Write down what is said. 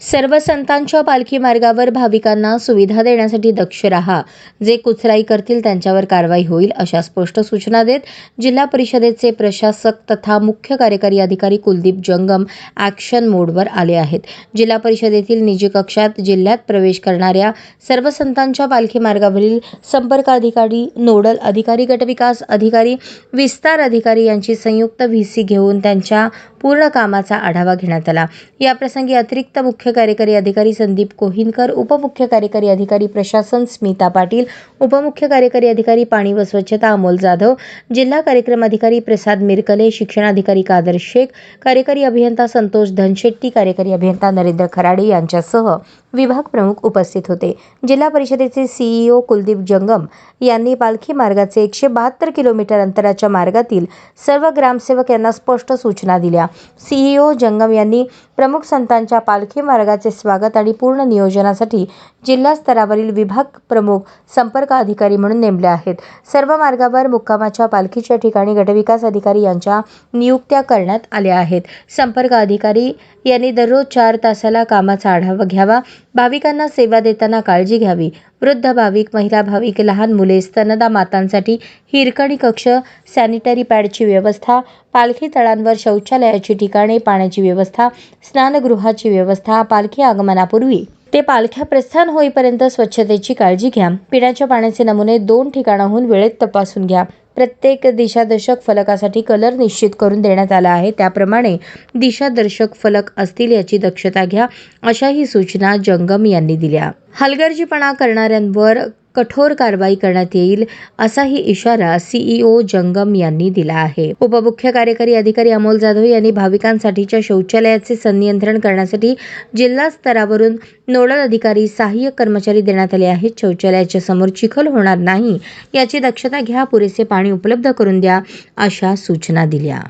सर्व संतांच्या पालखी मार्गावर भाविकांना सुविधा देण्यासाठी दक्ष राहा. जे कुचराई करतील त्यांच्यावर कारवाई होईल अशा स्पष्ट सूचना देत जिल्हा परिषदेचे प्रशासक तथा मुख्य कार्यकारी अधिकारी कुलदीप जंगम ॲक्शन मोडवर आले आहेत. जिल्हा परिषदेतील निजी कक्षात जिल्ह्यात प्रवेश करणाऱ्या सर्व संतांच्या पालखी मार्गावरील संपर्क अधिकारी नोडल अधिकारी गटविकास अधिकारी विस्तार अधिकारी यांची संयुक्त व्हीसी घेऊन त्यांच्या पूर्ण कामाचा आढावा घेण्यात आला. याप्रसंगी अतिरिक्त मुख्य कार्यकारी अधिकारी संदीप कोहिनकर उपमुख्य कार्यकारी अधिकारी प्रशासन स्मिता पाटील उपमुख्य कार्यकारी अधिकारी पाणी व स्वच्छता अमोल जाधव जिल्हा कार्यक्रम अधिकारी प्रसाद मिरकले शिक्षणाधिकारी कादर शेख कार्यकारी अभियंता संतोष धनशेट्टी कार्यकारी अभियंता नरेंद्र खराडे यांच्यासह विभाग प्रमुख उपस्थित होते. जिल्हा परिषदेचे सीईओ कुलदीप जंगम यांनी पालखी मार्गाचे एकशे बहात्तर किलोमीटर अंतराच्या मार्गातील सर्व ग्रामसेवक यांना स्पष्ट सूचना दिल्या. सीईओ जंगम यांनी प्रमुख संतांच्या पालखी मार्गाचे स्वागत आणि पूर्ण नियोजनासाठी जिल्हा स्तरावरील विभाग प्रमुख संपर्क अधिकारी म्हणून नेमले आहेत. सर्व मार्गावर मुक्कामाच्या पालखीच्या ठिकाणी गटविकास अधिकारी यांच्या नियुक्त्या करण्यात आल्या आहेत. संपर्क अधिकारी यांनी दररोज चार तासाला कामाचा आढावा घ्यावा. भाविकांना सेवा देताना काळजी घ्यावी. वृद्ध भाविक महिला भाविक लहान मुले स्तनदा मातांसाठी हिरकणी कक्ष सॅनिटरी पॅडची व्यवस्था पालखी तळांवर शौचालयाची ठिकाणे पाण्याची व्यवस्था स्नानगृहाची व्यवस्था पालखी आगमनापूर्वी ते पालख्या प्रस्थान होईपर्यंत स्वच्छतेची काळजी घ्या. पिण्याच्या पाण्याचे नमुने दोन ठिकाणाहून वेळेत तपासून घ्या. प्रत्येक दिशादर्शक फलकासाठी कलर निश्चित करून देण्यात आला आहे. त्याप्रमाणे दिशादर्शक फलक असतील याची दक्षता घ्या. अशाही सूचना जंगम यांनी दिल्या. हलगर्जीपणा करणाऱ्यांवर कठोर कारवाई करण्यात येईल असाही इशारा सीईओ जंगम यांनी दिला आहे. उपमुख्य कार्यकारी अधिकारी अमोल जाधव यांनी भाविकांसाठीच्या शौचालयाचे संनियंत्रण करण्यासाठी जिल्हा स्तरावरून नोडल अधिकारी सहाय्यक कर्मचारी देण्यात आले आहेत. शौचालयाच्या समोर चिखल होणार नाही याची दक्षता घ्या पुरेसे पाणी उपलब्ध करून द्या अशा सूचना दिल्या.